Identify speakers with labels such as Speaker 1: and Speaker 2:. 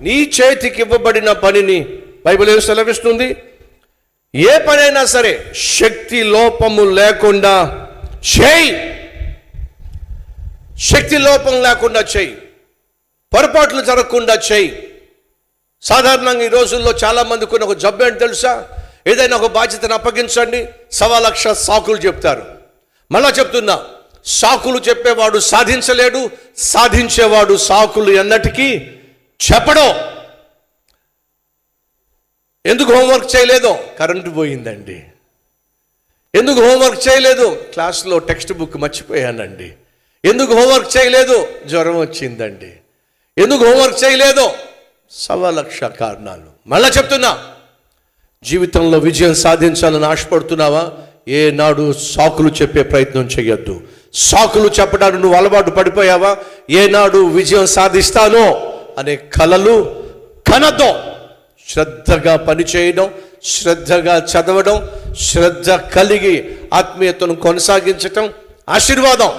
Speaker 1: నీ చేతికి ఇవ్వబడిన పనిని బైబిల్ ఏం సెలవిస్తుంది? ఏ పనైనా సరే శక్తి లోపము లేకుండా చేయి. శక్తి లోపం లేకుండా చేయి. పొరపాట్లు జరగకుండా చేయి. సాధారణంగా ఈ రోజుల్లో చాలా మందికి ఒక జబ్బు ఏంటి తెలుసా? ఏదైనా ఒక బాధ్యతను అప్పగించండి. సవా లక్ష సాకులు చెప్తారు. మళ్ళా చెప్తున్నా సాకులు చెప్పేవాడు సాధించలేడు సాధించేవాడు సాకులు ఎన్నటికీ చెప్పడం. ఎందుకు హోంవర్క్ చేయలేదు? కరెంటు పోయిందండి. ఎందుకు హోంవర్క్ చేయలేదు? క్లాస్లో టెక్స్ట్ బుక్ మర్చిపోయానండి. ఎందుకు హోంవర్క్ చేయలేదు? జ్వరం వచ్చిందండి. ఎందుకు హోంవర్క్ చేయలేదు? సవా లక్ష కారణాలు. మళ్ళా చెప్తున్నా. జీవితంలో విజయం సాధించాలని ఆశపడుతున్నావా? ఏనాడు సాకులు చెప్పే ప్రయత్నం చేయొద్దు సాకులు చెప్పడానికి నువ్వు అలవాటు పడిపోయావా? ఏనాడు విజయం సాధిస్తానో? అనే కలలు కనతో శ్రద్ధగా పనిచేయడం శ్రద్ధగా చదవడం శ్రద్ధ కలిగి ఆత్మీయతను కొనసాగించటం ఆశీర్వాదం.